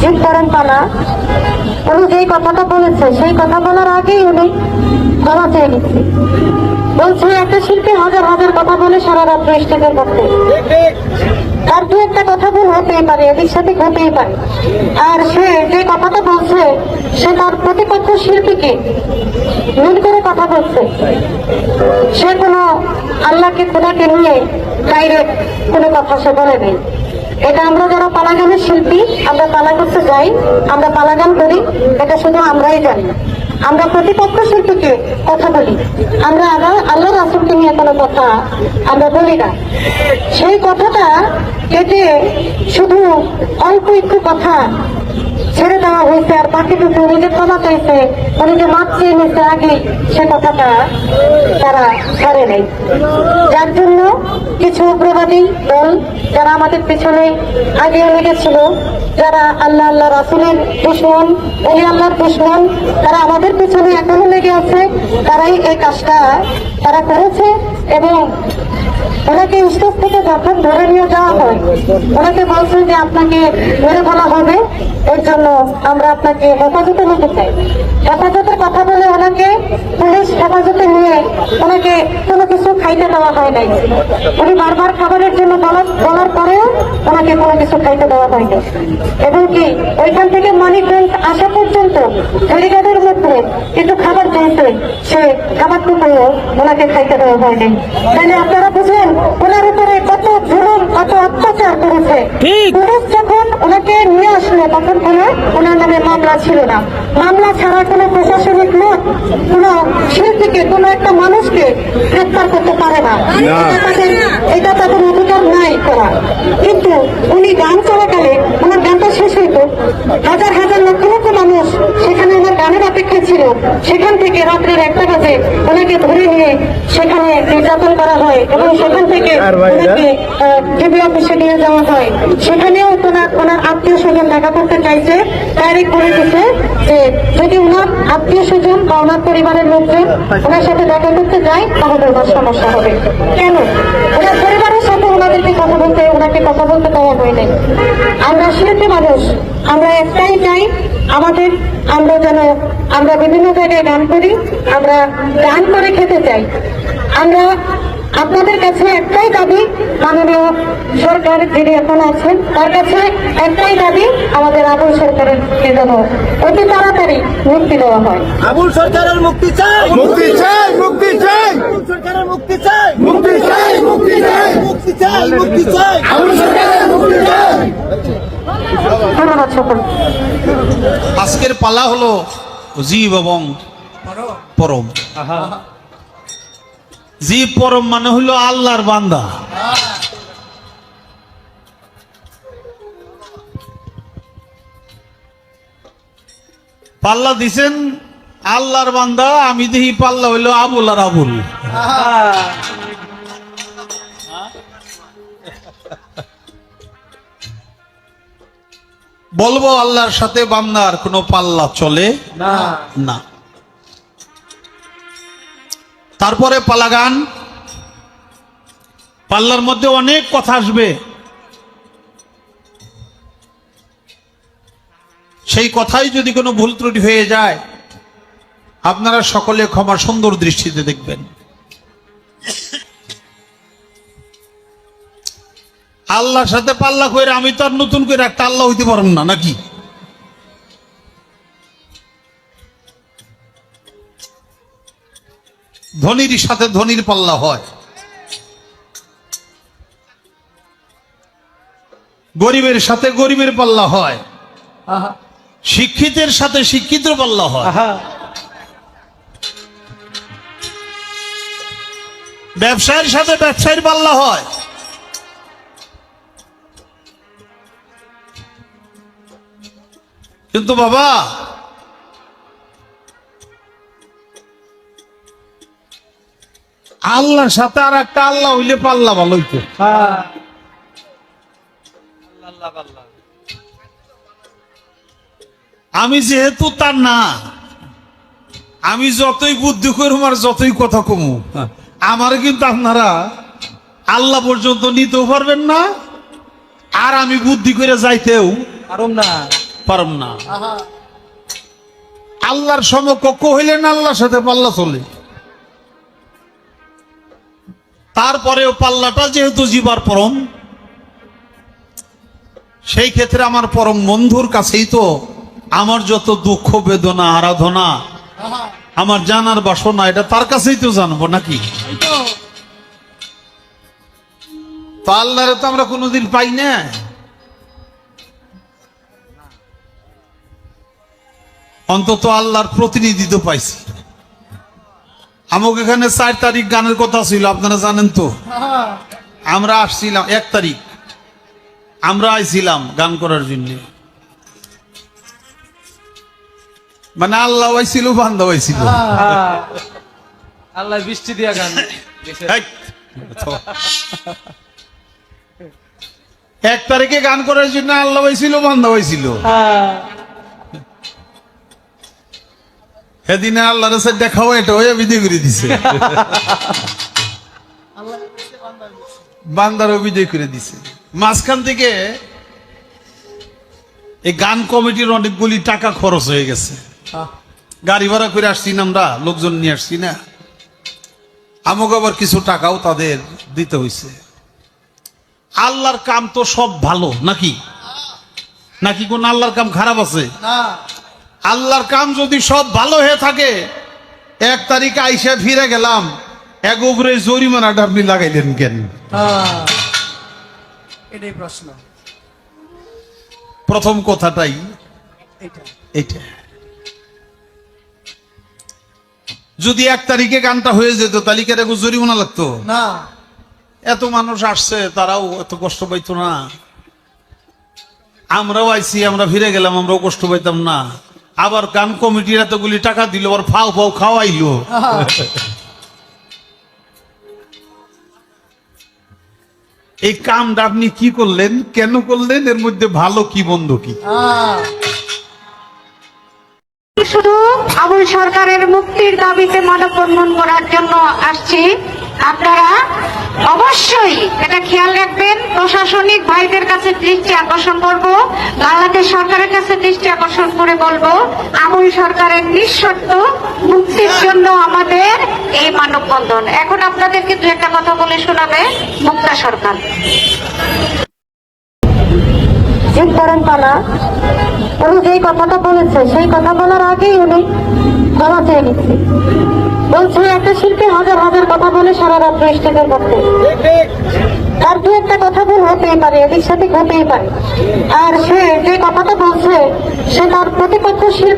জিত করেন পালা উনি যেই কথাটা বলেছে, সেই কথা বলার আগেই উনি ক্ষমা চেয়ে নিচ্ছে বলছে, একটা শিল্পী হাজার হাজার কথা বলে সারা রাত্র স্টেজের মধ্যে তার দু একটা কথা ভুল হতেই পারে, এদিক সাথে হতেই পারে। আর সে যে কথাটা বলছে, সে তার প্রতিপক্ষ শিল্পীকে মিল করে কথা বলছে। সে কোনো আল্লাহকে, খোদাকে নিয়ে ডাইরেক্ট কোনো কথা সে বলে নেই। এটা আমরা যারা পালাগানের শিল্পী, আমরা পালা করতে যাই, আমরা পালাগান করি, এটা শুধু আমরাই জানি আমরা প্রতিপক্ষ শিল্পীকে কথা বলি। আমরা আবার আল্লাহ রাসুলকে নিয়ে কোনো কথা আমরা বলি না। সেই কথাটা কেটে শুধু অল্প একটু কথা ছেড়ে দেওয়া হয়েছে আর বাকিটুকু উনি যে ক্ষমা চাইছে উনি যে মাপ চেয়ে আগে, সে কথাটা তারা ছাড়ে নেই। যার জন্য কিছু উগ্রবাদী দল যারা আমাদের পেছনে আগে লেগেছিল, যারা আল্লাহ আল্লাহ রাসুলের দুশ্মন অলি আল্লাহর দুশ্মন, তারা আমাদের পেছনে এখনও লেগে আছে, তারাই এই কাজটা তারা করেছে এবং ওনাকে স্টেজ থেকে যখন ধরে নিয়ে যাওয়া হয়, ওনাকে বলছেন যে আপনাকে মেরে ফেলা হবে, এর জন্য আমরা আপনাকে হেফাজতে নিতে চাই। হেফাজতের কথা বলে ওনাকে পুলিশ হেফাজতে নিয়ে ওনাকে কোনো কিছু খাইতে দেওয়া হয় নাই। উনি বারবার খাবারের জন্য বলার পরেও ওনাকে কোনো কিছু খাইতে দেওয়া হয়নি এবং কি, ওইখান থেকে মানিকগঞ্জ আসা পর্যন্ত ফেরিঘাটের মধ্যে একটু খাবার চাইছে সে খাবারটুকুও ওনাকে খাইতে দেওয়া হয়নি তাহলে আপনারা বুঝেন ওনার উপরে কত জুলুম কত অত্যাচার করেছে। ঠিক। পুলিশ যখন ওনাকে নিয়ে আসলো তখন কোনো ওনার নামে মামলা ছিল না। মামলা ছাড়া কোনো প্রশাসনিক লোক কোনো শিল্পীকে কোনো একটা মানুষকে গ্রেপ্তার করতে পারে না। এটা তাদের এটা তাদের অধিকার নাই করা কিন্তু উনি গান চলাকালে ওনার গানটা শেষ হইতো। হাজার ছিল। সেখান থেকে রাত্রের একটা বাজে ওনাকে ধরে নিয়ে সেখানে নির্যাতন করা হয় এবং সেখান থেকে ওনাকে টিভি অফিসে নিয়ে যাওয়া হয়। সেখানেও ওনার ওনার আত্মীয় স্বজন দেখা করতে চাইছে ডাইরেক্ট বলে দিচ্ছে যে যদি ওনার আত্মীয় স্বজন বা ওনার পরিবারের লোকজন ওনার সাথে দেখা করতে যায় তাহলে ওনার সমস্যা হবে। কেন? ওনার পরিবারের সাথে ওনাদেরকে কথা বলতে ওনাকে কথা বলতে দেওয়া হয়নি। আমরা শিল্পী মানুষ? আমরা আমাদের আমরা যেন আমরা বিভিন্ন জায়গায় গান করি আমরা গান করে খেতে চাই। আমরা আপনাদের কাছে একটাই দাবি মাননীয় সরকার যিনি এখন আছেন তার কাছে একটাই দাবি আমাদের আবুল সরকারের যেন অতি তাড়াতাড়ি মুক্তি দেওয়া হয়। আবুল সরকারের মুক্তি চাই। মুক্তি চাই মুক্তি চাই। সরকারের মুক্তি চাই। মুক্তি চাই মুক্তি চাই। মুক্তি চাই মুক্তি চাই। আবুল সরকারের মুক্তি চাই। ধন্যবাদ সকল। আজকের পালা হলো জীব এবং পরম। জীব পরম মানে হইল আল্লাহর বান্দা। পাল্লা দিছেন আল্লাহর বান্দা আমি দেখি পাল্লা হইল আবুল আর আবুল। বলব আল্লাহর সাথে বান্দার কোনো পাল্লা চলে না। না। তারপরে পালা গান পাল্লার মধ্যে অনেক কথা আসবে। সেই কথাই যদি কোনো ভুল ত্রুটি হয়ে যায় আপনারা সকলে ক্ষমা সুন্দর দৃষ্টিতে দেখবেন। আল্লাহর সাথে পাল্লা করে আমি তো আর নতুন করে একটা আল্লাহ হইতে পারব না নাকি? ধনির সাথে ধনির পাল্লা হয়। গরিবের সাথে গরিবের পাল্লা হয়। শিক্ষিতের সাথে শিক্ষিত পাল্লা হয়। ব্যবসায়ের সাথে ব্যবসায়ীর পাল্লা হয়। কিন্তু বাবা, আল্লাহর সাথে আর একটা আল্লাহ হইলে পাল্লা ভালো হইতো। আমি যেহেতু তার না, আমি যতই বুদ্ধি করুম আর যতই কথা কমু, আমার কিন্তু আপনারা আল্লাহ পর্যন্ত নিতেও পারবেন না, আর আমি বুদ্ধি করে যাইতেও আরম না। পারম না। আল্লাহর সমকক্ষ হইলেন আল্লাহর সাথে পাল্লা চলে। তারপরেও পাল্লাটা যেহেতু জীবার পরম সেই ক্ষেত্রে আমার পরম বন্ধুর কাছেই তো আমার যত দুঃখ বেদনা আরাধনা আমার জানার বাসনা এটা তার কাছেই তো জানব নাকি? তো আল্লাহরে তো আমরা কোনোদিন পাই না। অন্তত আল্লাহর প্রতিনিধিত্ব পাইছি। আমাকে এখানে চার তারিখ গানের কথা ছিল আপনারা জানেন তো? আমরা আসছিলাম এক তারিখ। আমরা আইছিলাম গান করার জন্য। মানে আল্লাহ আইছিল বান্দা আইছিল। আল্লাহ বৃষ্টি দিয়া গান এক তারিখে গান করার জন্য আল্লাহ হয়েছিল বান্ধা হয়েছিল সেদিনে আল্লাহর সাথে দেখাও এটা হয়ে বিদায় করে দিছে। বান্দারও বিদায় করে দিছে। মাঝখান থেকে এই গান কমিটির অনেকগুলি টাকা খরচ হয়ে গেছে। গাড়ি ভাড়া করে আসছি না আমরা, লোকজন নিয়ে আসছি না। আমাকে আবার কিছু টাকাও তাদের দিতে হয়েছে আল্লাহর কাম তো সব ভালো, নাকি? নাকি কোন আল্লাহর কাম খারাপ আছে? আল্লাহর কাম যদি সব ভালো হয়ে থাকে এক তারিখে আইসা ফিরে গেলাম এক উপরে জরিমানাটা আপনি লাগাইলেন কেন? এটাই প্রশ্ন। প্রথম কথাটাই এটা যদি এক তারিখে গানটা হয়ে যেত তাহলে কি জরিমানা লাগতো? না। এত মানুষ আসছে তারাও এত কষ্ট পাইতো না। আমরাও আইছি আমরা ফিরে গেলাম আমরাও কষ্ট পাইতাম না। আবার গান কমিটির এতগুলি টাকা দিল, আবার ফাও ফাও খাওয়াইলো। এই কামটা আপনি কি করলেন? কেন করলেন? এর মধ্যে ভালো কি, মন্দ কি? শুধু আবুল সরকারের মুক্তির দাবিতে মানববন্ধন করার জন্য আসছি। আপনারা অবশ্যই এটা খেয়াল রাখবেন, প্রশাসনিক ভাইদের কাছে দৃষ্টি আকর্ষণ করব, বাংলাদেশ সরকারের কাছে দৃষ্টি আকর্ষণ করে বলব, আমুল সরকারের নিঃশর্ত মুক্তির জন্য আমাদের এই মানববন্ধন। এখন আপনাদেরকে দু একটা কথা বলে শোনাবে মুক্তা সরকার। জিতবরণ পালা উনি যেই কথাটা বলেছে, সেই কথা বলার আগেই উনি ক্ষমা চেয়ে নিচ্ছে। বলছে, একটা শিল্পী হাজার হাজার কথা বলে সারা রাত্র স্টেজের মধ্যে তার দু একটা কথা ভুল হতেই পারে এদিক সেদিক হতেই পারে। আর সে যে কথাটা বলছে, সে তার প্রতিপক্ষ শিল্পী